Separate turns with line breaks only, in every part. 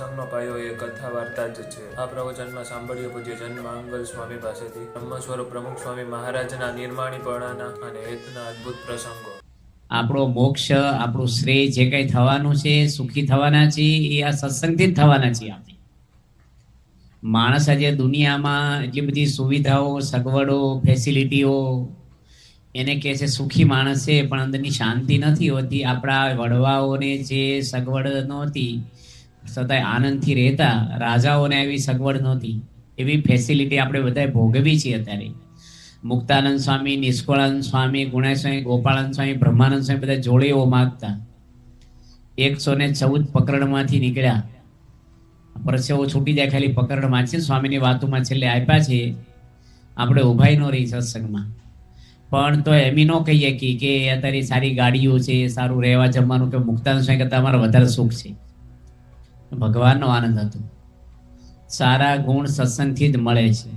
સત્સંગનો પાયો એ કથા વાર્તા જ છે. આ પ્રવચનમાં સાંભળ્યું પૂજ્ય જન્માંગલ સ્વામી પાસેથી. બ્રહ્મ સ્વરૂપ પ્રમુખ સ્વામી મહારાજના નિર્માણીપણાના અને હેતના અદ્ભુત પ્રસંગો.
આપણો મોક્ષ, આપણું શ્રેય જે કંઈ થવાનું છે, સુખી થવાના છે એ આ સત્સંગથી જ થવાના છીએ આપણે. માણસ આજે દુનિયામાં એટલી બધી સુવિધાઓ, સગવડો ફેસિલિટીઓ એને કહે છે સુખી માણસ છે પણ અંદરની શાંતિ નથી હોતી. આપણા વડવાઓને જે સગવડ નહોતી છતાંય આનંદથી રહેતા રાજાઓને એવી સગવડ નહોતી. એવી ફેસિલિટી આપણે બધાએ ભોગવી છીએ અત્યારે. મુક્તાનંદ સ્વામી, નિષ્કળાનંદ સ્વામી, ગુણેશ ગોપાલંદ સ્વામી, બ્રહ્માનંદ સ્વામી બધા જોડે એવો માગતા. એકસો ને ચૌદ પકડમાંથી નીકળ્યા. પરસેવો છૂટી જાય ખાલી પકડ વાંચી સ્વામીની વાતોમાં છેલ્લે આપ્યા છે. આપણે ઉભાઈ ન રહી સત્સંગમાં. પણ તો એમ ન કહીએ કે અત્યારે સારી ગાડીઓ છે, સારું રહેવા જમવાનું કે મુક્તાનંદ સ્વામી કરતાં અમારે વધારે સુખ છે. ભગવાનનો આનંદ હતો. સારા ગુણ સત્સંગથી જ મળે છે.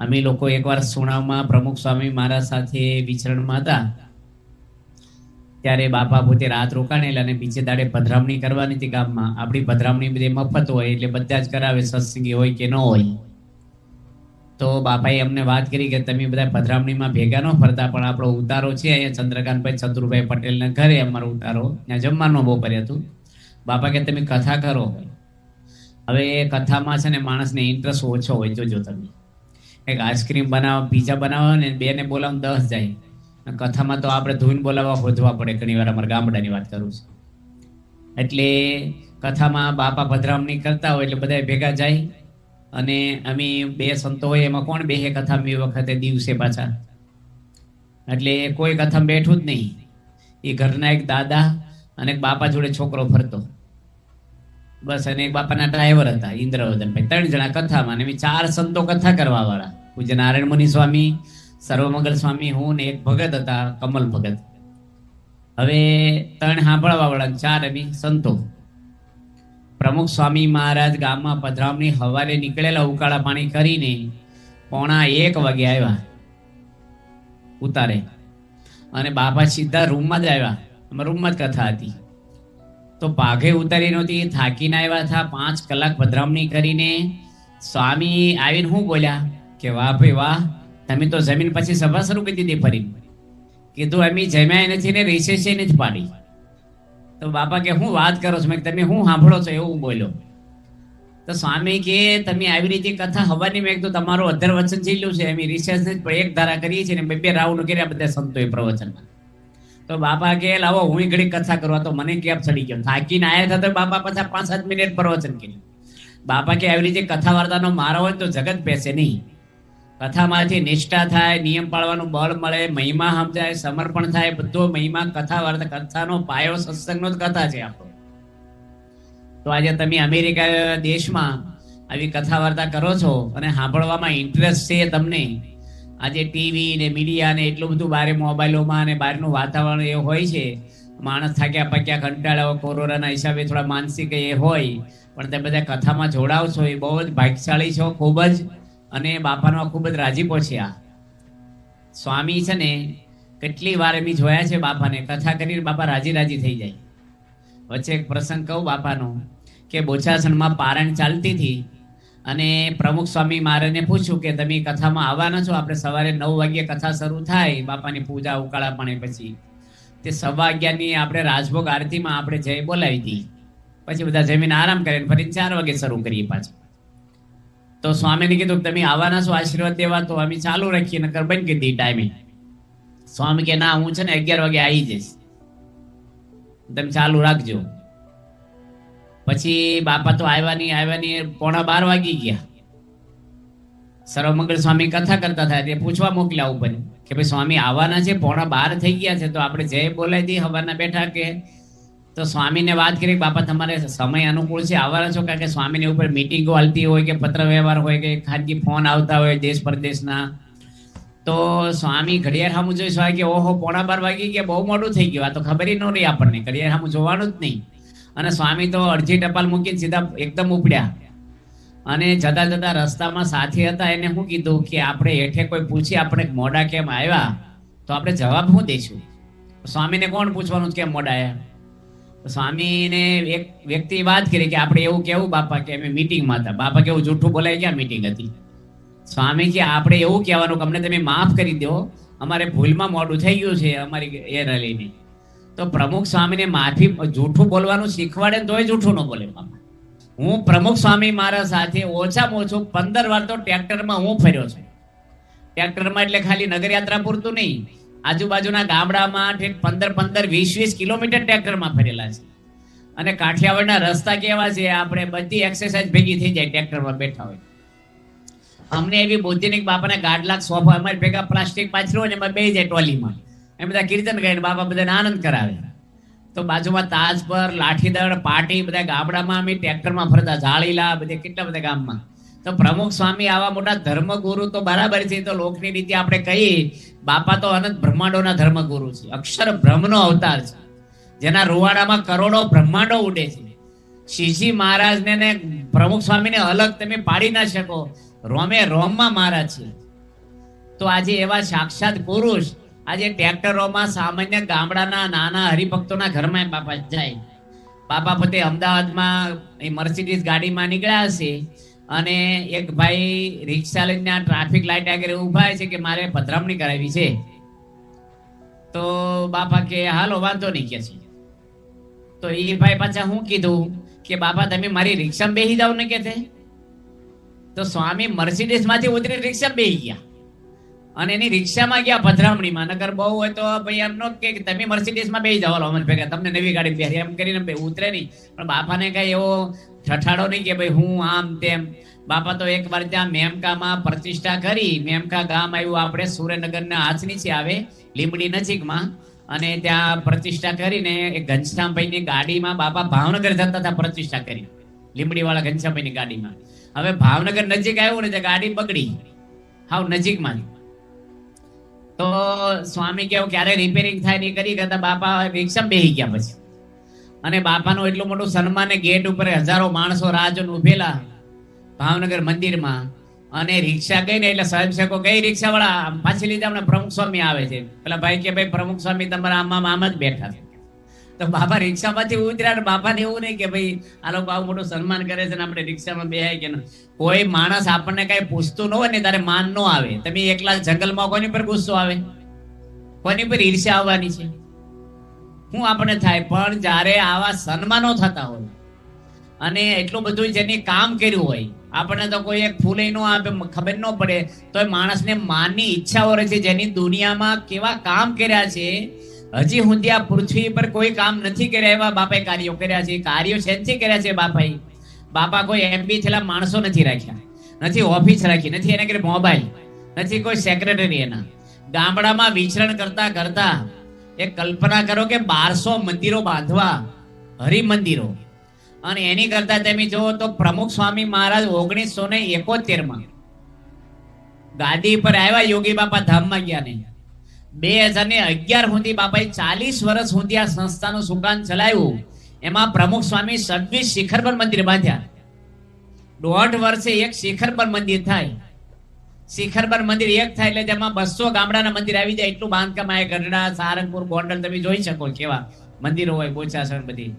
અમે લોકો એકવાર સુણાવમાં પ્રમુખ સ્વામી મારા સાથે વિચરણમાં હતા. ત્યારે બાપા પોતે રાત રોકાણેલા અને બીજે દાડે પધરામણી કરવાની હતી ગામમાં. આપણી પધરામણી બધી મફત હોય એટલે બધા જ કરાવે સત્સંગી હોય કે ન હોય. તો બાપાએ અમને વાત કરી કે તમે બધા પધરામણીમાં ભેગા ન ફરતા, પણ આપણો ઉતારો છે અહીંયા ચંદ્રકાંતભાઈ ચતુરભાઈ પટેલના ઘરે અમારો ઉતારો. ત્યાં જમવાનું બપોરે હતું. બાપા કે તમે કથા કરો. હવે એ કથામાં છે ને માણસને ઇન્ટરેસ્ટ ઓછો હોય. જોજો તમે. એક આઈસ્ક્રીમ બનાવો પીઝા બનાવો ને બેને બોલાવો દસ જાય. કથામાં તો આપણે ધૂન બોલાવવા હોજવા પડે. ઘણી વાર અમારા ગામડાની વાત કરું છું. એટલે કથામાં બાપા ભદ્રામણી કરતા હોય એટલે બધા ભેગા જાય. અને અમે બે સંતો હોય, એમાં કોણ બેહે કથામાં એ વખતે દિવસે પાછા? એટલે કોઈ કથામાં બેઠું જ નહીં. એ ઘરના એક દાદા અને બાપા જોડે છોકરો ફરતો. બસ અને એક બાપાના ડ્રાઈવર હતા ઇન્દ્રવદનભાઈ ત્રણ જણા કથામાં અને ચાર સંતો કથા કરવા વાળા પૂજ્ય નારાયણ મુનિ સ્વામી, સર્વમંગલ સ્વામી, હું ને એક ભગત હતા, કમલ ભગત. હવે ત્રણ સાંભળવા વાળા ચાર અમી સંતો. પ્રમુખ સ્વામી મહારાજ ગામમાં પધરામણી હવારે નીકળેલા ઉકાળા પાણી કરીને પોણા એક વાગે આવ્યા ઉતારે. અને બાપા સીધા રૂમમાં જ આવ્યા. રૂમમાં જ કથા હતી. તો પાઘે ઉતારી નહોતી થાકીને આવ્યા હતા, પાંચ કલાક પધરામણી કરીને. સ્વામી આવીને શું બોલ્યા કે, વાહ ભાઈ વાહ, તમે તો જમીન પછી સભા શરૂ કરી દીધી ફરી. કીધું, અમે જમ્યા નથી ને રિસેસે નથી પાડી. તો બાપા કે, હું વાત કરો છો? તમે હું સાંભળો છો? એવું બોલ્યો. તો સ્વામી કે, તમે આવી રીતે કથા હવાની મેં તો તમારું અધર વચન જીલ્યું છે. અમે રિસેસ જ એક ધારા કરીએ છીએ ને બે બે રાઉન્ડ કર્યા બધા સંતોએ પ્રવચનમાં. તો બાપા કે, લાવો, હું ઘડી કથા કરવા તો મને કેપ ચડી ગયો. થાકીને આવ્યા થતા બાપા પાછા પાંચ સાત મિનિટ પ્રવચન કર્યું. બાપા કે, આવી રીતે કથા વાર્તાનો મારો હોય તો જગત બેસે નહીં. કથામાંથી નિષ્ઠા થાય, નિયમ પાળવાનું બળ મળે, મહિમા સમજાય, સમર્પણ થાય, બધો મહિમા કથા વાર્તા કથાનો પાયો સત્સંગનો જ કથા છે આપણો. તો આજે તમે અમેરિકા દેશમાં આવી કથા વાર્તા કરો છો અને સાંભળવામાં ઇન્ટરેસ્ટ છે તમને. આજે ટીવી ને મીડિયા ને એટલું બધું બારે મોબાઈલોમાં અને બહારનું વાતાવરણ એ હોય છે, માણસ થાક્યા પાક્યા કંટાળાઓ, કોરોનાના હિસાબે થોડા માનસિક એ હોય, પણ તમે બધા કથામાં જોડાવ છો, એ બહુ જ ભાગ્યશાળી છો, ખૂબ જ, અને બાપાનો ખૂબ જ રાજીપો છે આ. સ્વામી છે ને, કેટલી વાર એમ જોયા છે બાપાને, કથા કરીને બાપા રાજી રાજી થઈ જાય. વચ્ચે એક પ્રસંગ કહું બાપાનો, કે બોચાસણમાં પારણ ચાલતી હતી અને પ્રમુખ સ્વામી મારેને પૂછ્યું કે, તમે કથામાં આવવાના છો? આપણે સવારે નવ વાગ્યે કથા શરૂ થાય, બાપાની પૂજા ઉકાળા પાણી પછી. તે સવા અગિયારની આપણે રાજભોગ આરતીમાં આપણે જય બોલાવી હતી પછી બધા જમીને આરામ કરીને ફરી ચાર વાગે શરૂ કરીએ પાછું. તો સ્વામીને કીધું તમે આવવાના છો આશીર્વાદ દેવા, તો અમે ચાલુ રાખીએ, નકર બંધ કરી દઈએ ટાઈમે. સ્વામી કે, ના, હું છે ને અગિયાર વાગે આવી જઈશ. તમે ચાલુ રાખજો. પછી બાપા તો આવ્યા નહીં આવ્યા નહીં પોણા બાર વાગી ગયા. સર્વમંગળ સ્વામી કથા કરતા થાય, તે પૂછવા મોકલ્યા ઉપર કે ભાઈ સ્વામી આવવાના છે, પોણા બાર થઈ ગયા છે, તો આપણે જય બોલાવી દઈએ હવાના બેઠા કે તો સ્વામીને વાત કરી બાપા તમારે સમય અનુકૂળ છે, આવવાના છો? કારણ કે સ્વામીની ઉપર મિટિંગો હાલતી હોય કે પત્ર વ્યવહાર હોય કે ખાનગી ફોન આવતા હોય દેશ પરદેશના. તો સ્વામી ઘડિયાળ સામું જોઈ સ્વામી કે ઓહો, પોણા બાર વાગી ગયા, બહુ મોડું થઈ ગયું. આ તો ખબર ન રહી આપણને ઘડિયાળ સામું જોવાનું જ નહીં. અને સ્વામી તો અડધી ટપાલ મૂકીને સીધા એકદમ ઉપડ્યા. અને જતા જતા રસ્તામાં સાથી હતા, એને શું કીધું કે આપણે હેઠે કોઈ પૂછી આપણે મોડા કેમ આવ્યા, તો આપણે જવાબ શું દઈશું? સ્વામીને કોણ પૂછવાનું કેમ મોડા આવ્યા સ્વામીને એક વ્યક્તિ વાત કરી કે આપણે એવું કેવું બાપા કે અમે મિટિંગમાં હતા. બાપા કેવું જૂઠું બોલાય, ક્યાં મિટિંગ હતી? સ્વામી કે, આપણે એવું કહેવાનું કે અમને તમે માફ કરી દો. અમારે ભૂલમાં મોડું થઈ ગયું છે અમારી એ રલીને તો પ્રમુખ સ્વામીને માફી જૂઠું બોલવાનું શીખવાડે તોય જૂઠું ન બોલે હું પ્રમુખ સ્વામી મારા સાથે ઓછામાં ઓછું પંદર વાર તો ટ્રેક્ટરમાં હું ફર્યો છું. ટ્રેક્ટરમાં એટલે ખાલી નગરયાત્રા પૂરતું નહીં. આજુબાજુના ગામડામાં પંદર પંદર વીસ વીસ કિલોમીટર ટ્રેક્ટરમાં ફરેલા છે. અને કાઠિયાવાડના રસ્તા કેવા છે, આપણે બધી એક્સરસાઇઝ ભેગી થઈ જાય ટ્રેક્ટરમાં બેઠા હોય. અમને એવી બુદ્ધિની કે બાપાને લાખ સોફા અમારી ભેગા પ્લાસ્ટિક પાછળ હોય ને એમાં બે જાય ટોલીમાં. એમ બધા કીર્તન ગાઈને બાપા બધાને આનંદ કરાવે. તો બાજુમાં તાજ પર લાઠીદળ પાટી, બધા ગામડામાં અમે ટ્રેક્ટરમાં ફરતા, ઝાડીલા, બધે કેટલા બધા ગામમાં. તો પ્રમુખ સ્વામી આવા મોટા ધર્મગુરુ તો બરાબર છે તો લોકની રીતે આપણે કહીએ. બાપા તો અનંત બ્રહ્માંડોના ધર્મગુરુ છે. અક્ષર બ્રહ્મનો અવતાર છે. જેના રૂવાડામાં કરોડો બ્રહ્માંડો ઉડે છે. શિવજી મહારાજને ને પ્રમુખ સ્વામીને અલગ તમે પાડી ના શકો. રોમે રોમમાં મહારાજ છે. તો આજે એવા સાક્ષાત પુરુષ આજે ટ્રેક્ટરોમાં સામાન્ય ગામડાના નાના હરિભક્તોના ઘરમાં બાપા જાય. બાપા પોતે અમદાવાદમાં એ મર્સિડીઝ ગાડીમાં નીકળ્યા હશે અને એક ભાઈ રિક્ષા લઈને ટ્રાફિક લાઈટ આગળ ઊભા છે કે મારે પધરામણી કરાવી છે. તો બાપા કે, હાલો, વાંધો નહીં, કે છે. તો એ ભાઈ પાછા હું કીધું કે, બાપા, તમે મારી રિક્ષામાં બેસી જાવ ને, કે તો સ્વામી મર્સિડીઝમાંથી ઉતરી રિક્ષા બેસી ગયા. અને એની રિક્ષામાં ગયા પધરામણીમાં નગર બહુ હોય તો ભાઈ એમ નો કે તમે મર્સિડીઝમાં બેસી જાવ અમર ભેગા તમને નવી ગાડી બેસી એમ કરીને ભાઈ ઉતરે નહીં. પણ બાપાને કઈ એવો ઠઠાડો નહીં કે ભાઈ હું આમ તેમ. બાપા તો એક વાર ત્યાં મેમકામાં પ્રતિષ્ઠા કરી, મેમકા ગામ આવ્યું. આપણે સુરેન્દ્રનગરના હાથ નીચે આવે લીમડી નજીકમાં. અને ત્યાં પ્રતિષ્ઠા કરીને એ ઘનશ્યામભાઈની ગાડીમાં બાપા ભાવનગર જતા હતા પ્રતિષ્ઠા કરી. લીમડીવાળા ઘનશ્યામભાઈની ગાડીમાં. હવે ભાવનગર નજીક આવ્યું ને ત્યાં ગાડી બગડી. હાવ નજીકમાં. તો સ્વામી કેવું ક્યારે રિપેરિંગ થાય નહીં કરી કરતા બાપા રિક્ષા બેહી ગયા પછી. અને બાપાનું એટલું મોટું સન્માન ગેટ ઉપર હજારો માણસો રાહ ઉભેલા ભાવનગર મંદિરમાં. અને રિક્ષા ગઈ ને એટલે સ્વયંસેવકો ગઈ રિક્ષા વાળા પાછી લીધા, હમણાં પ્રમુખ સ્વામી આવે છે. પેલા ભાઈ કે, ભાઈ, પ્રમુખ સ્વામી તમારા આમાં આમ જ બેઠા છે. તો બાપા રિક્ષામાંથી ઉતર્યા બાપાને એવું નહીં કે ભાઈ, આ લોકો મોટું સન્માન કરે છે ને આપણે રિક્ષામાં બેહાય કે. કોઈ માણસ આપણને કઈ પૂછતું ન હોય ને તારે માન ન આવે. તમે એકલા જંગલમાં કોની પર ગુસ્સો આવે? કોની પર ઈર્ષ્યા આવવાની છે? હું આપણે થાય, પણ જ્યારે આવા સન્માનો થતા હોય અને એટલું બધું જેની કામ કર્યું હોય, આપણને તો કોઈ એક ફૂલે ન આપે ખબર ન પડે તો એ માણસને માનની ઈચ્છાઓ રહે છે જેની દુનિયામાં કેવા કામ કર્યા છે હજી સુધી આ પૃથ્વી પર કોઈ કામ નથી કર્યા એવા બાપાએ કાર્યો કર્યા છે, કાર્યો શેનથી કર્યા છે બાપાએ? બાપા કોઈ એમબી થયેલા માણસો નથી રાખ્યા. નથી ઓફિસ રાખી, નથી એના ઘરે મોબાઈલ, નથી કોઈ સેક્રેટરી એના. ગામડામાં વિચરણ કરતા કરતા એક કલ્પના કરો કે બારસો મંદિરો બાંધવા હરિ મંદિરો અને એની કરતા તમે જુઓ તો પ્રમુખ સ્વામી મહારાજ ઓગણીસો ને એકોતેરમાં ગાદી પર આવ્યા, યોગી બાપા ધામમાં ગયા ને. બે હજાર ને અગિયાર સુધી બાપાએ ચાલીસ વર્ષ સુધી આ સંસ્થાનું સુકાન ચલાવ્યું. એમાં પ્રમુખ સ્વામી સદવી શિખર પર મંદિર બાંધ્યા. દોઢ વર્ષે એક શિખર પર મંદિર થાય. શિખર પર મંદિર એક થાય એટલે તેમાં બસો ગામડાના મંદિર આવી જાય. એટલું બાંધકામ આવે, ગઢડા, સારંગપુર, ગોંડલ, તમે જોઈ શકો કેવા મંદિરો હોય બોચાસણ બધી.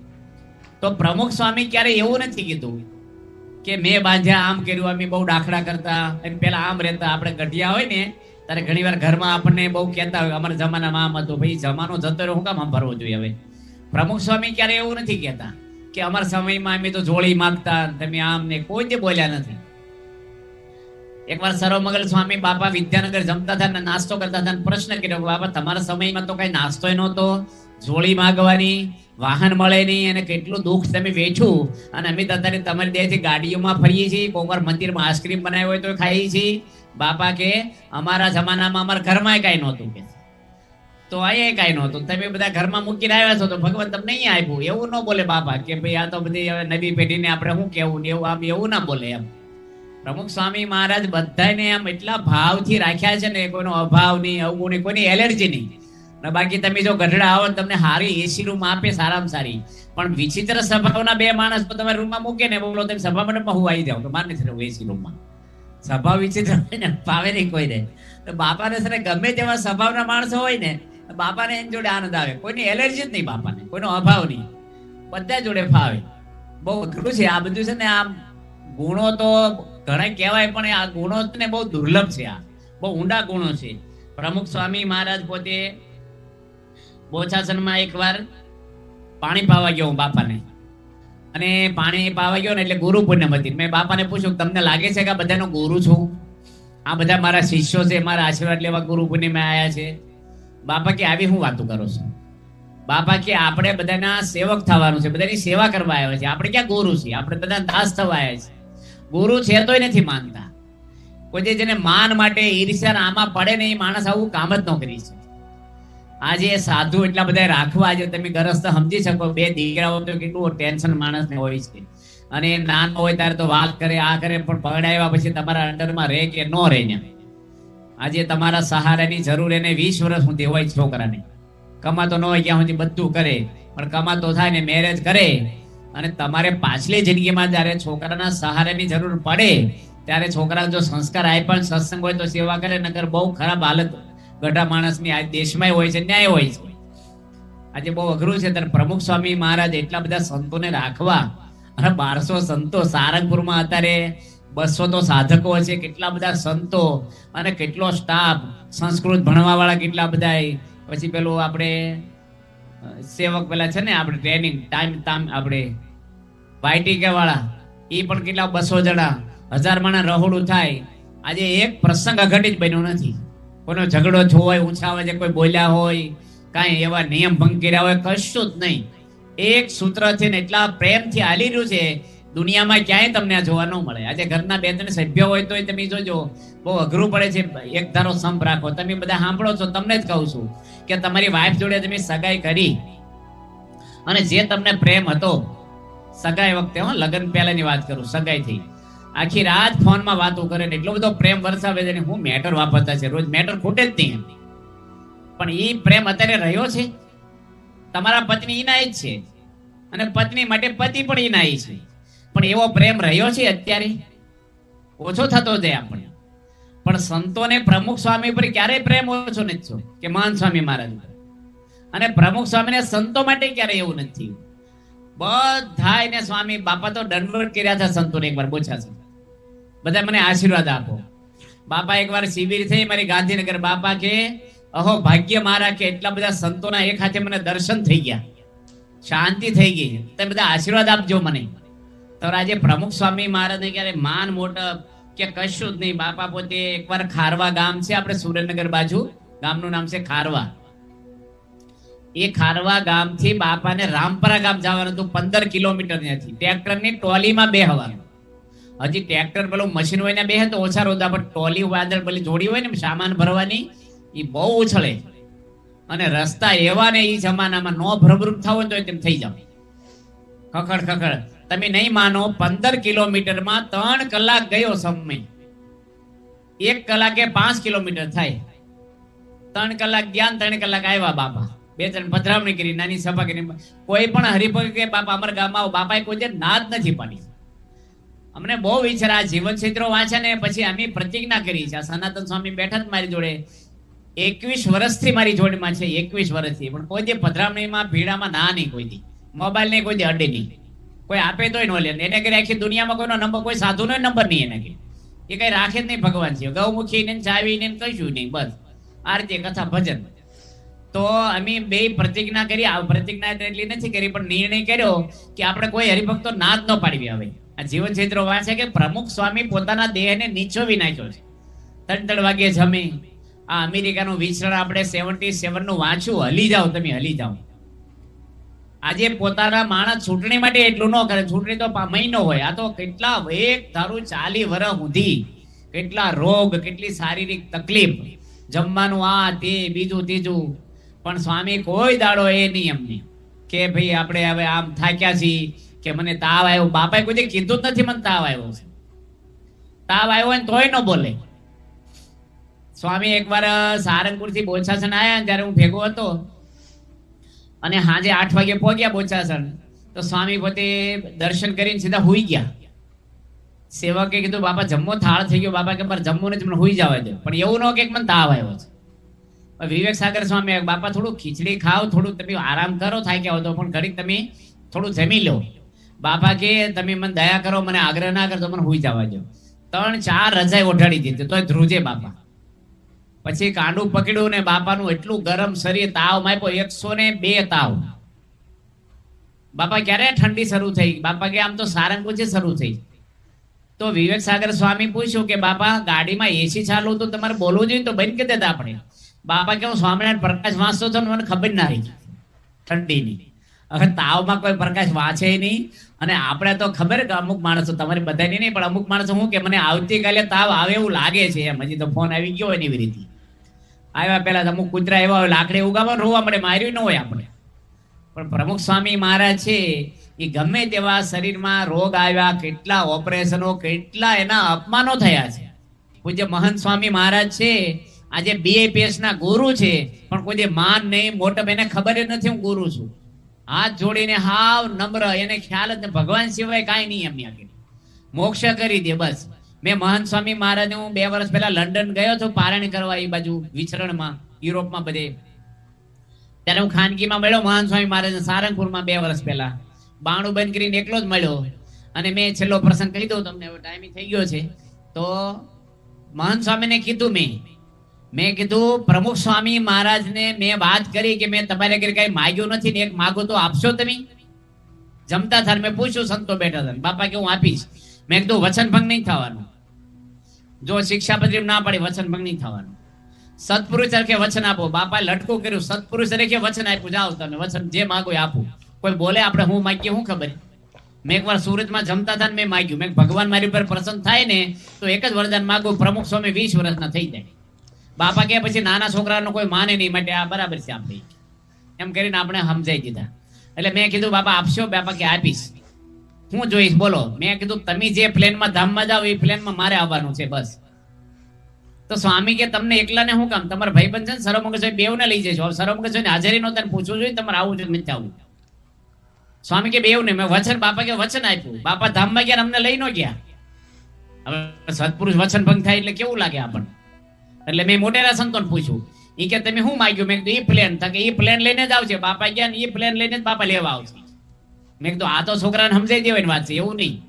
તો પ્રમુખ સ્વામી ક્યારે એવું નથી કીધું કે મેં બાંધ્યા, આમ કર્યું, અમે બહુ દાખલા કરતા અને પેલા આમ રહેતા. આપણે ગઢિયા હોય ને ત્યારે ઘણી વાર ઘરમાં આપણને બહુ કહેતા હોય અમારા જમાનામાં આમ હતું. ભાઈ, જમાનો જતો રહ્યો, હું કામ આમ ભરવો જોઈએ હવે? પ્રમુખ સ્વામી ક્યારે એવું નથી કહેતા કે અમારા સમયમાં અમે તો જોડી માગતા તમે આમ ને કોઈ જ બોલ્યા નથી. એકવાર સર્વમંગલ સ્વામી બાપા વિદ્યાનગર જમતા હતા નાસ્તો કરતા હતા પ્રશ્ન કર્યો બાપા, તમારા સમયમાં તો કઈ નાસ્તો નહોતો જોડી માગવાની, વાહન મળે નહીં અને કેટલું દુઃખ તમે વેઠું. અને અમે તો અત્યારે તમારી દેહથી ગાડીઓમાં ફરીએ છીએ, કોઈક વાર મંદિરમાં આઈસ્ક્રીમ બનાવી હોય તો ખાઈએ છીએ. બાપા કે, અમારા જમાનામાં અમારા ઘરમાં કાંઈ નહોતું કે. તો અહીંયા કાંઈ નહોતું. તમે બધા ઘરમાં મૂકીને આવ્યા છો તો ભગવાન તમને અહીંયા આપ્યું. એવું ન બોલે બાપા કે ભાઈ, આ તો બધી હવે નવી પેઢીને આપણે શું કેવું ને એવું, આમ એવું ના બોલે એમ. પ્રમુખ સ્વામી મહારાજ બધાને આમ એટલા ભાવથી રાખ્યા છે ને, કોઈનો અભાવ નહીં અવગુણ કોઈની એલર્જી નહીં. ને બાકી તમે જો ગઢડા આવો તમને સારી એસી રૂમ આપે સારામાં સારી. પણ વિચિત્ર સ્વભાવના બે માણસ તો તમારા રૂમમાં મૂકે ને બોલો તમે સભા મંડપમાં હું આવી જાઉં? તો માર નથી એસી રૂમમાં સ્વભાવ વિચિત્ર હોય ને ભાવે નહીં કોઈને તો બાપાને છે ગમે તેવા સ્વભાવના માણસો હોય ને બાપાને એની જોડે આનંદ આવે. કોઈની એલર્જી જ નહીં બાપાને, કોઈનો અભાવ નહીં. બધા જોડે ફાવે. બહુ અઘરું છે. આ બધું છે ને, આમ ગુણો તો ઘણા કહેવાય, પણ આ ગુણો ને બહુ દુર્લભ છે આ. બહુ ઊંડા ગુણો છે. પ્રમુખ સ્વામી મહારાજ પોતે બોછાસનમાં એકવાર પાણી પાવા ગયો હું બાપાને. અને પાણી પાવા ગયો ને એટલે ગુરુ પૂનમ હતી. મેં બાપાને પૂછ્યું, તમને લાગે છે કે આ બધાનો ગુરુ છું? આ બધા મારા શિષ્યો છે, મારા આશીર્વાદ લેવા ગુરુ પૂર્ણિમે આવ્યા છે? બાપા કે, આવી હું વાતો કરો છો? બાપા કે, આપણે બધાના સેવક થવાનું છે, બધાની સેવા કરવા આવ્યા છે આપણે ક્યાં ગુરુ છીએ? આપણે બધા દાસ થવા આવ્યા છે ગુરુ છે તોય નથી માનતા. કોઈ જેને માન માટે ઈર્ષ્યા આમાં પડે ને એ માણસ આવું કામ જ ન કરી છે આજે સાધુ એટલા બધા રાખવા આજે તમે ગરસ્ત સમજી શકો, બે દીકરાઓ તો કેટલું ટેન્શન માણસને હોય છે. અને નાનો હોય ત્યારે તો વાત કરે, આ કરે, પણ પગડાવ્યા પછી તમારા અંડરમાં રહે કે ન રહે ને આજે તમારા સહારાની જરૂર એને વીસ વર્ષ સુધી હોય છોકરાને. કમાતો ન હોય ત્યાં સુધી બધું કરે, પણ કમાતો થાય ને મેરેજ કરે. અને તમારે પાછલી જિંદગીમાં જ્યારે છોકરાના સહારાની જરૂર પડે, ત્યારે છોકરા જો સંસ્કાર આય પણ સત્સંગ હોય તો સેવા કરે, નકર બહુ ખરાબ હાલત ગઢા માણસની આ દેશમાં હોય છે, ન્યાય હોય છે. આજે બહુ અઘરું છે, ત્યારે પ્રમુખ સ્વામી મહારાજ એટલા બધા સંતોને રાખવા અને બારસો સંતો સારંગપુરમાં અત્યારે બસો તો સાધકો છે, કેટલા બધા સંતો અને કેટલો સ્ટાફ સંસ્કૃત ભણવા વાળા કેટલા બધા પછી પેલું આપણે સેવક પેલા છે ને, આપણે ટ્રેનિંગ ટાઈમ તામ આપણે વાયટીકે વાળા એ પણ કેટલા બસો જણા, હજાર માણા રહોડું થાય. આજે એક પ્રસંગ અઘટિત બન્યો નથી. કોઈનો ઝઘડો થયો હોય ઊંચા અવાજે કોઈ બોલ્યા હોય, કાંઈ એવા નિયમ ભંગ કર્યા હોય, કશું જ નહીં. એક સૂત્રથી ને એટલા પ્રેમથી હાલી રહ્યું છે, દુનિયામાં ક્યાંય તમને જોવા ન મળે. આજે ઘરના બે ત્રણ સભ્ય હોય તોય તમે જોજો, બહુ અઘરું પડે છે એક ધારો સંપ રાખો. તમે બધા સાંભળો છો, તમને જ કહું છું કે તમારી વાઈફ જોડે તમે સગાઈ કરી. અને જે તમને પ્રેમ હતો, સગાઈ વખતે, હો, લગ્ન પહેલાની વાત કરું, સગાઈ થઈ. આખી રાત ફોનમાં વાતો કરે ને એટલો બધો પ્રેમ વરસાવે છે ને હું મેટર વાપરતા છે. રોજ મેટર ખૂટે જ નહીં. પણ એ પ્રેમ અત્યારે રહ્યો છે? તમારા પત્ની એના જ છે. અને પત્ની માટે પતિ પણ એના છે. પણ એવો પ્રેમ રહ્યો છે અત્યારે? ઓછો થતો જાય આપણે. પણ સંતોને પ્રમુખ સ્વામી પર ક્યારેય પ્રેમ ઓછો નથી થયો કે મહાન સ્વામી મહારાજ અને પ્રમુખ સ્વામીને સંતો માટે ક્યારે એવું નથી બધા એને સ્વામી બાપા તો દંડવટ કર્યા હતા સંતોને એકવાર પૂછ્યા છે. બધા મને આશીર્વાદ આપો. બાપા એકવાર શિબિર થઈ મારી ગાંધીનગર બાપા કે, અહો, ભાગ્ય મારા કે એટલા બધા સંતોના એક હાથે મને દર્શન થઈ ગયા. શાંતિ થઈ ગઈ. તમે બધા આશીર્વાદ આપજો મને. તો આજે પ્રમુખ સ્વામી મહારાજને ક્યારે માન મોટપ કે કશું જ નહીં. બાપા પોતે એકવાર ખારવા ગામ છે, આપણે સુરેન્દ્રનગર બાજુ. ગામનું નામ છે ખારવા. એ ખારવા ગામથી બાપાને રામપરા ગામ જવાનું હતું પંદર કિલોમીટર ત્યાંથી. ટ્રેક્ટરની બે બેહવાનું. હજી ટ્રેક્ટર પેલું મશીન હોય ને બે તો ઓછા રોદા પણ ટોલી વાદળ પેલી જોડી હોય ને સામાન ભરવાની એ બહુ ઉછળે. અને રસ્તા એવા ને એ જમાનામાં નો ભ્રભરૂપ થવો તો તેમ થઈ જાવ. ખખડ ખખડ. તમે નહીં માનો, પંદર કિલોમીટરમાં ત્રણ કલાક ગયો સમય. એક કલાકે પાંચ કિલોમીટર થાય. ત્રણ કલાક ગયા ત્રણ કલાક આવ્યા બાપા. બે ત્રણ પધરામણી કરી, નાની સભા કરી. કોઈ પણ હરિભગ કે બાપા, અમારા ગામમાં બાપાએ કોઈ ના જ નથી પાડી. અમને બહુ વિચાર આ જીવન ચિત્રો વાંચે ને પછી અમે પ્રતિજ્ઞા કરી છે. આ સનાતન સ્વામી બેઠા મારી જોડે. એકવીસ વર્ષથી મારી જોડમાં છે, એકવીસ વર્ષથી. પણ કોઈ દી પધરામણીમાં, ભીડામાં ના નહીં કોઈ દી. મોબાઈલ નહીં, કોઈ દી અડે નહીં. કોઈ આપે તોય નો લે. એને કરી આખી દુનિયામાં કોઈનો નંબર, કોઈ સાધુનો નંબર નહીં એને કે એ કઈ રાખે જ નહીં ભગવાન છે ગૌમુખી ને ચાવી ને કશું નહીં, બસ. આરતી કથા ભજન. તો અમે બે પ્રતિજ્ઞા કરી. આ પ્રતિજ્ઞા એટલી નથી કરી, પણ નિર્ણય કર્યો કે આપણે કોઈ હરિભક્તો ના જ ન પાડવી હવે. આ જીવન ચિત્રો વાંચે કે પ્રમુખ સ્વામી પોતાના દેહને નીચોવી નાખ્યો છે. ત્રણ ત્રણ વાગે જમી. આ અમેરિકાનું વિચરણ આપણે સેવન્ટી સેવનનું વાંચ્યું. હલી જાઓ તમે, હલી જાઓ. આજે પોતાના માણસ ચૂંટણી માટે એટલું ન કરે. ચૂંટણી તો મહિનો હોય. આ તો કેટલા એક ધારું ચાલી વર્ષ સુધી. કેટલા રોગ, કેટલી શારીરિક તકલીફ. જમવાનું આ તે બીજું ત્રીજું. પણ સ્વામી કોઈ દાડો એ નહીં. એમને કે ભાઈ આપણે હવે આમ થાક્યા છીએ. કે મને તાવ આવ્યો. બાપાએ કોઈ કીધું જ નથી મને તાવ આવ્યો તાવ આવ્યો હોય તોય ન બોલે. સ્વામી એકવાર સારંગપુરથી બોચાસન આવ્યા ત્યારે હું ભેગો હતો. અને સાંજે આઠ વાગે પહોંચ્યા બોચાસન તો સ્વામી પોતે દર્શન કરીને સીધા હુઈ ગયા. સેવકે કીધું, બાપા, જમવો થાળ થઈ ગયો. બાપા કે, મારે જમવું નથી, મને હુઈ જવા દે. પણ એવું ન કે મને તાવ આવ્યો છે. વિવેક સાગર સ્વામી બાપા, થોડું ખીચડી ખાઓ, થોડું તમે આરામ કરો થાય કે તો પણ ઘડીક તમે થોડું જમી લો. બાપા કે, તમે મને દયા કરો, મને આગ્રહ ના કરો, તો મને હુઈ જવા દો ત્રણ, ચાર રજાઈ ઓઢાડી દીધી. તોય ધ્રુજે બાપા. પછી કાંડું પકડ્યું ને બાપાનું એટલું ગરમ શરીર, તાવ માપ્યો, એકસો ને બે તાવ. બાપા ક્યારે ઠંડી શરૂ થઈ? બાપા કે, આમ તો સારંગપુરથી શરૂ થઈ. તો વિવેક સાગર સ્વામી પૂછ્યું કે, બાપા, ગાડીમાં એસી ચાલુ તો તમારે બોલવું જોઈએ? તો બંધ કરી દેતા આપણે. બાપા કે, હું સ્વામિનારાયણ પ્રકાશ વાંચતો હતો મને ખબર ના રહી. ઠંડીની. હવે તાવમાં કોઈ પ્રકાશ વાંચે નહીં. અને આપણે તો ખબર કે અમુક માણસો, તમારી બધાની નહીં, પણ અમુક માણસો હું કે મને આવતીકાલે તાવ આવે એવું લાગે છે એમ. હજી તો ફોન આવી ગયો એવી રીતે. આવ્યા પેલા અમુક કૂતરા એવા હોય, લાકડી ઉગાવવા રોવા મળે, માર્યું ન હોય આપણે. પણ પ્રમુખ સ્વામી મહારાજ છે, એ ગમે તેવા શરીરમાં રોગ આવ્યા, કેટલા ઓપરેશનો, કેટલા એના અપમાનો થયા છે. પૂજ્ય મહંત સ્વામી મહારાજ છે, આજે બીએપીએસ ના ગુરુ છે, પણ કોઈ માન નહીં મોટમ એને ખબર જ નથી હું ગુરુ છું. હાથ જોડીને હાવ નમ્ર, એને ખ્યાલ જ ભગવાન સિવાય કાંઈ નહીં એમની આગળ મોક્ષ કરી દે, બસ. મેં મહાન સ્વામી મહારાજ હું બે વર્ષ પહેલા લંડન ગયો હતો પારણ કરવા એ બાજુ, વિચરણમાં, યુરોપમાં બધે. ત્યારે હું ખાનગીમાં મળ્યો, મહાન સ્વામી મહારાજ સારંગપુરમાં બે વર્ષ પહેલા. બાણું બંધ કરીને એકલો જ મળ્યો. અને મેં છેલ્લો પ્રસંગ કહી દઉં તમને ટાઈમ થઈ ગયો છે. તો મહાન સ્વામીને કીધું મેં મેં કીધું, પ્રમુખ સ્વામી મહારાજને મેં વાત કરી કે મેં તમારે ઘરે કઈ માગ્યું નથી ને એક માગો તો આપશો તમે? જમતા થાય મેં પૂછ્યું, સંતો બેઠા હતા બાપા, કે હું આપીશ? મેં કીધું, વચન ભંગ નહીં થવાનું. જો શિક્ષાપત્રી ના પાડી, વચન ભંગ નહીં થવાનું. સત્પુરુષ તરીકે વચન આપો. બાપા લટકું કર્યું. સત્પુરુષ તરીકે વચન આપ્યું. જાઓ તમે, વચન જે માગો એ આપું. કોઈ બોલે આપણે હું માગીએ, હું ખબર? મેં એકવાર સુરતમાં જમતા હતા ને મેં માગ્યું. મેં ભગવાન મારી ઉપર પ્રસન્ન થાય ને, તો એક જ વરદાન માગું. પ્રમુખ સ્વામી વીસ વર્ષના થઈ જાય. બાપા કે પછી નાના છોકરાનો કોઈ માને નહીં, માટે આ બરાબર છે આપણે. એમ કરીને આપણે સમજાઈ દીધા. એટલે મેં કીધું, બાપા, આપશો? બાપા કે, આપીશ. હું જોઈશ, બોલો. મેં કીધું, તમે જે પ્લેનમાં ધામમાં જાઓ, એ પ્લેનમાં મારે આવવાનું છે, બસ. તો સ્વામી કે, તમને એકલાને શું કામ? તમારા ભાઈબંધ છે ને સરોમંગ સાહેબ બેવને લઈ જશો સરોમંગ ને, હાજરી નો તને પૂછવું જોઈએ, તમારે આવું છે નથી આવવું સ્વામી કે બેવ ને મેં વચન, બાપા કે, વચન આપ્યું. બાપા ધામમાં ગયા અમને લઈ ન ગયા. હવે સત્પુરુષ વચન ભંગ થાય એટલે કેવું લાગે આપણને? એટલે મેં મોટેરા સંતોને પૂછ્યું. એ કે, તમે શું માગ્યું? મેં કીધું એ પ્લેન તો કે એ પ્લેન લઈને જ આવશે બાપા ગયા ઈ પ્લેન લઈને જ બાપા લેવા આવશે. મેં કીધું, આ તો છોકરાને સમજાઈ દેવાની વાત છે, એવું નહીં.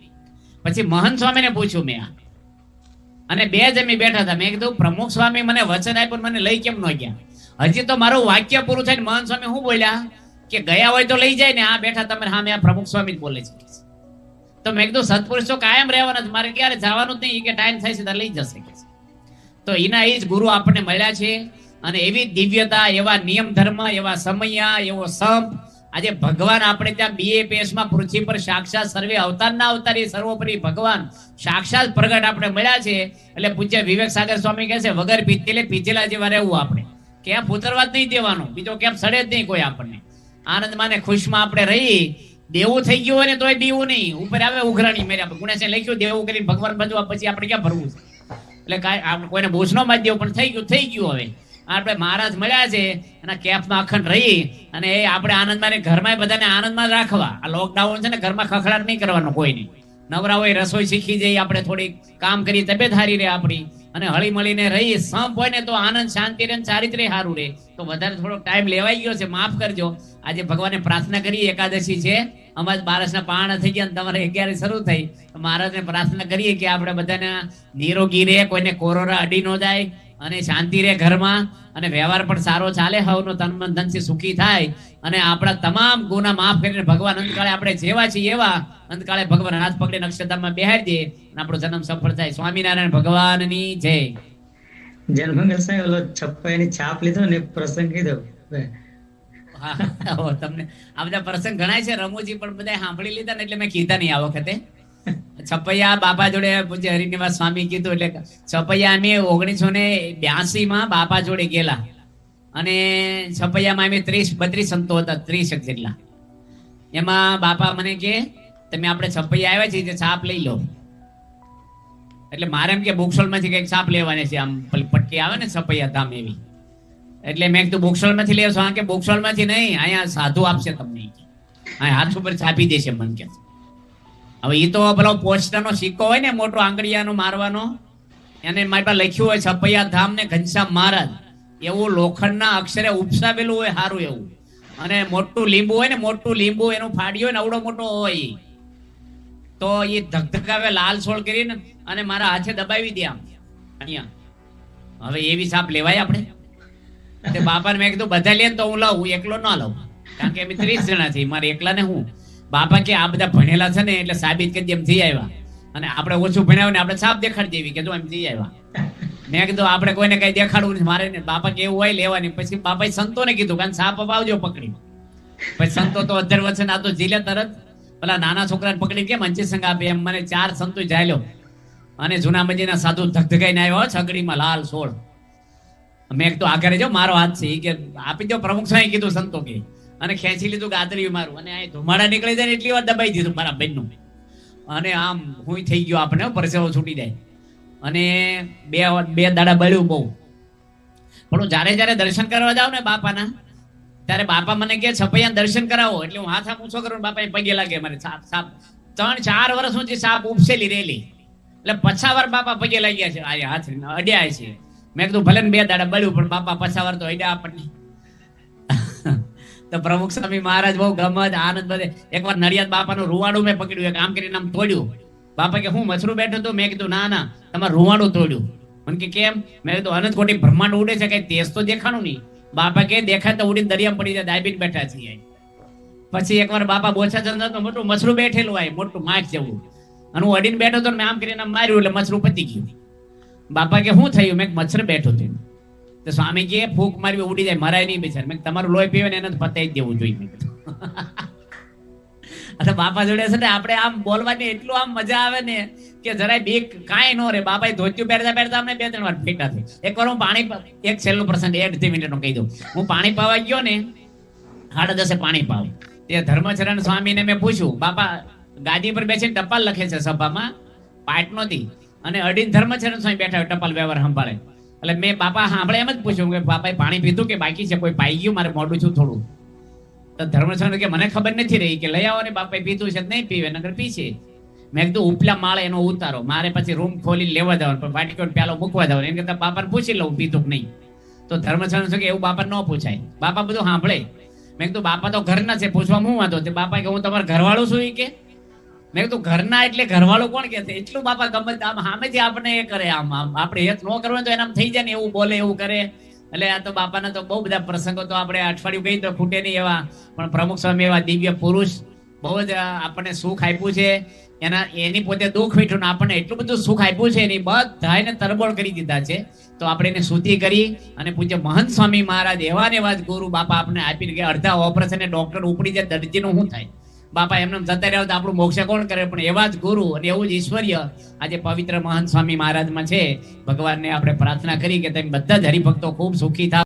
પછી મહંત સ્વામીને પૂછ્યું મેં આ. અને બે જમી બેઠા હતા. મેં કીધું, પ્રમુખ સ્વામી મને વચન આપ્યું મને લઈ કેમ ન ગયા? હજી તો મારું વાક્ય પૂરું થઈને મહંત સ્વામી શું બોલ્યા? કે ગયા હોય તો લઈ જાય ને આ બેઠા તમે હા મેં આ પ્રમુખ સ્વામી જ બોલે છે. તો મેં કીધું, સત્પુરુષ તો કાયમ રહેવાના મારે ક્યારે જવાનું જ નહીં. કે ટાઈમ થાય છે ત્યારે લઈ જશે. તો એના એ જ ગુરુ આપણને મળ્યા છે. અને એવી દિવ્યતા, એવા નિયમ ધર્મ, એવા સમયા, એવો સંપ. આજે ભગવાન આપણે ત્યાં બીએપીએસમાં પૃથ્વી પર સાક્ષાત સર્વે અવતાર ના અવતારી સર્વોપરી ભગવાન. સાક્ષાત પ્રગટ આપણે મળ્યા છે. એટલે પૂજ્ય વિવેક સાગર સ્વામી કહે છે, વગર પીતેલે પીતેલા જેવા રહેવું આપણે. ક્યાં પુતરવા જ નહીં દેવાનું. બીજો કેમ? સડે જ નહીં કોઈ આપણને. આનંદમાં ને ખુશમાં આપણે રહી. દેવું થઈ ગયું હોય ને તોય બીવું નહીં. ઉપર આવે ઉઘરાણી મેરા ગુણેશે લખ્યું, દેવું કરીને ભગવાન બનવા પછી આપણે ક્યાં ભરવું છે? એટલે કાંઈ કોઈને બોજ ન મારી દેવું, પણ થઈ ગયું થઈ ગયું હવે. આપણે મહારાજ મળ્યા છે અને કેફમાં અખંડ રહી, અને એ આપણે આનંદમાં ઘરમાં બધાને આનંદમાં રાખવા. આ લોકડાઉન છે ને, ઘરમાં ખખડાટ નહીં કરવાનો કોઈને. નવરા હોય રસોઈ શીખી જઈએ આપણે થોડીક કામ કરી તબિયત હારી રહે આપણી, અને હળી મળીને રહી સંપ હોય ને તો આનંદ, શાંતિ રહે ચારિત્ર સારું રહે. તો વધારે થોડો ટાઈમ લેવાઈ ગયો છે, માફ કરજો. આજે ભગવાનને પ્રાર્થના કરી એકાદશી છે. અમારા બારસના પાણ થઈ ગયા તમારે અગિયાર શરૂ થઈ. મહારાજને પ્રાર્થના કરીએ કે આપણે બધાને નિરોગી રહે, કોઈને કોરોના અડી ન જાય અને શાંતિ રહે ઘરમાં અને વ્યવહાર પણ સારો ચાલે, હવનો તન મન ધનથી સુખી થાય અને આપણા તમામ ગુના માફ કરીને ભગવાન અંતકાળે આપણે જેવા છીએ એવા અંતકાળે ભગવાન હાથ પકડીને અક્ષરધામમાં બેહાડી દે અને આપણો જન્મ સફળ થાય. સ્વામિનારાયણ ભગવાનની જય.
જન્મ એની છાપ લીધો ને પ્રસંગ કીધો.
તમને આ બધા પ્રસંગ ગણાય છે, રમુજી પણ બધા સાંભળી લીધા ને એટલે મેં કીધા નહીં આ વખતે. છપૈયા બાપા જોડે પૂજ્ય હરિનિવાસ સ્વામી કીધું એટલે છપૈયા અમે ઓગણીસો ને બ્યાસી માં બાપા જોડે ગયેલા. અને છપૈયામાં અમે ત્રીસ, બત્રીસ સંતો હતા, ત્રીસ જેટલા. એમાં બાપા મને કે, તમે આપણે છપૈયા આવ્યા છીએ છાપ લઈ લો. એટલે મારે એમ કે બુકસોલમાંથી કંઈક છાપ લેવાની છે, આમ પટકી આવે ને છપૈયા ધામ એવી. એટલે મેં કીધું બુકસોલમાંથી લેશો કે બુકસોલમાંથી નહીં, અહીંયા સાધુ આપશે તમને. હાથ ઉપર છાપી દેશે મન કે. હવે એ તો પેલો પોસ્ટરનો સિક્કો હોય ને, મોટો આંગળીયાનો મારવાનો, એને મારી પાસે લખ્યું હોય છપૈયા ધામ ને ઘનશ્યામ મહારાજ. એવું લોખંડના અક્ષરે ઉપસાવેલું હોય, સારું એવું. અને મોટું લીંબુ હોય ને, મોટું લીંબુ એનું ફાડ્યું હોય ને અવડો મોટો હોય તો એ ધગધગાવે લાલ સોળ કરીને અને મારા હાથે દબાવી દે આમ. અહીંયા. હવે એવી સાપ લેવાય આપણે. તે બાપાને મેં કીધું, બધા લે તો હું લઉં એકલો ન લઉં કારણ કે અમે ત્રીસ જણા છીએ, મારે એકલાને હું? બાપા કે આ બધા ભણેલા છે ને, એટલે સાબિત કરી એમ થઈ આવ્યા. અને આપણે ઓછું ભણ્યા ને, આપણે સાફ દેખાડી દેવી કે જો એમ થઈ આવ્યા. મેં કીધું, આપણે કોઈને કઈ દેખાડવું નથી, મારે ને બાપા કે એવું હોય લેવાની. પછી બાપાએ સંતોને કીધું કારણ સાપ અપાવજો પકડી. પછી સંતો તો અધર વચ્ચે આ તો જીલે તરત. પેલા નાના છોકરાને પકડી કેમ અંચી સંગ આપે. એમ મને ચાર સંતો જાયલો અને જૂના મંજીના સાધુ ધગધગાઈને આવ્યો છગડીમાં લાલ સોળ. મેં તો આગળ જો મારો હાથ છે કે આપી દો, પ્રમુખ સાહેબ કીધું સંતો કે. અને ખેંચી લીધું, ગાતરી મારું. અને આ ધુમાડા નીકળી જાય એટલી વાર દબાઈ દીધું મારા બેનનું અને આમ હું થઈ ગયો આપણે પરસેવો છૂટી જાય. અને બે બે દાડા બળ્યું બહુ. પણ હું જ્યારે જ્યારે દર્શન કરવા જાઉં ને બાપાના, ત્યારે બાપા મને કે છપૈયા, દર્શન કરાવો. એટલે હું હાથ આમ ઊંચો કરું બાપા પગે લાગે મારે સાપ સાપ. ત્રણ, ચાર વર્ષ સુધી સાપ ઉપસેલી રેલી એટલે પછાવાર બાપા પગે લાગ્યા છે. આ હાથ અડ્યા છે. મેં કીધું, ભલે બે દાડા બળ્યું, પણ બાપા પછાવાર તો હૈડા આપણને. તો પ્રમુખ સ્વામી મહારાજ બહુ ગમત, આનંદ બધે. એકવાર નડિયાદ બાપાનું રૂવાડું મેં પકડ્યું આમ કરીને આમ તોડ્યું. બાપા કે, હું મછરું બેઠો તો? મેં કીધું, ના ના, તમારે રૂવાડું તોડ્યું. મને કે, કેમ? મેં કીધું, અનંત કોટી બ્રહ્માંડ ઉડે છે, કઈ તેજ તો દેખાણું નહીં. બાપા કે, દેખાય તો ઉડીને દરિયામાં પડી જાય, દાબીને બેઠા છીએ પછી એકવાર બાપા બોછા ચંદ્ર તો મોટું મછરું બેઠેલું હોય, મોટું માછ જેવું. અને હું અડીને બેઠો તો મેં આમ કરીને માર્યું, એટલે મછરું પતી ગયું. બાપા કે શું થયું? મેં મચ્છર બેઠો હતું. તો સ્વામી કે ફૂંક મારી ઉડી જાય, મરાય નહીં બિચાર. મેં તમારું લોહી પીવે ને એને પતાવી દેવું જોઈએ. અને બાપા જોડે છે ને, આપણે આમ બોલવાની એટલું આમ મજા આવે ને કે જરાય બીક કાંઈ નો રે બાપા ધોત્યું પહેરતા પહેરતા અમને બે ત્રણ વાર ફેટા થઈ એકવાર હું પાણી એક છેલ્લો પ્રસંગ અડધી મિનિટનો કહી દઉં. હું પાણી પાવા ગયો ને, સાડા દસે પાણી પાવ. તે ધર્મચરણ સ્વામીને મેં પૂછ્યું, બાપા, ગાદી પર બેસીને ટપાલ લખે છે સભામાં? પાઠ નહોતી. અને અડીન ધર્મચરણ સ્વામી બેઠા ટપાલ વ્યવહાર સંભાળે. એટલે મેં બાપા સાંભળે એમ જ પૂછ્યું કે બાપાએ પાણી પીધું કે બાકી છે? કોઈ પાઈ ગયું? મારે મોડું છું થોડું. તો ધર્મચરણ કે મને ખબર નથી રહી કે લઈ આવો ને બાપાએ પીધું છે નહીં પીવે નગર પીશે મેં કીધું, ઉપલા માળે એનો ઉતારો. મારે પછી રૂમ ખોલી લેવા જવાનું, પણ વાટકો પ્યાલો મૂકવા જવાનું. એમ કરતા બાપાને પૂછી લઉં, પીધું નહીં. તો ધર્મચરણ કે એવું બાપા ન પૂછાય. બાપા બધું સાંભળે. મેં કીધું, બાપા તો ઘરના છે પૂછવા હું વાંધો? તે બાપા કે હું તમારા ઘરવાળો છું કે. મેં કીધું, ઘરના એટલે ઘરવાળો કોણ કે એટલું બાપા ગમે તે આમ સામેથી આપણે એ કરે આમ આમ. આપણે હેત ન કરવાનું તો એનામ થઈ જાય ને એવું બોલે, એવું કરે. એટલે આ તો બાપાના તો બહુ બધા પ્રસંગો તો આપણે અઠવાડિયું કહી તો ખૂટે નહીં એવા. પણ પ્રમુખ સ્વામી એવા દિવ્ય પુરુષ, બહુ જ આપણને સુખ આપ્યું છે. એના, એની પોતે દુઃખ મીઠું આપણને એટલું બધું સુખ આપ્યું છે એની બધાને તરબોળ કરી દીધા છે. તો આપણે એને સુધી કરી અને પૂજ્ય મહંત સ્વામી મહારાજ એવા ને એવા જ ગુરુ બાપા આપણે આપીને કે અડધા ઓપરેશન ડોક્ટર ઉપડી જાય, દર્દીનું શું થાય? બાપા એમને જતા રહ્યા તો આપણું મોક્ષ કોણ કરે? પણ એવા જ ગુરુ અને એવું જ ઈશ્વર્ય આજે પવિત્ર મહંત સ્વામી મહારાજમાં છે. ભગવાનને આપણે પ્રાર્થના કરી કે તમે બધા જ હરિભક્તો ખૂબ સુખી થાવ.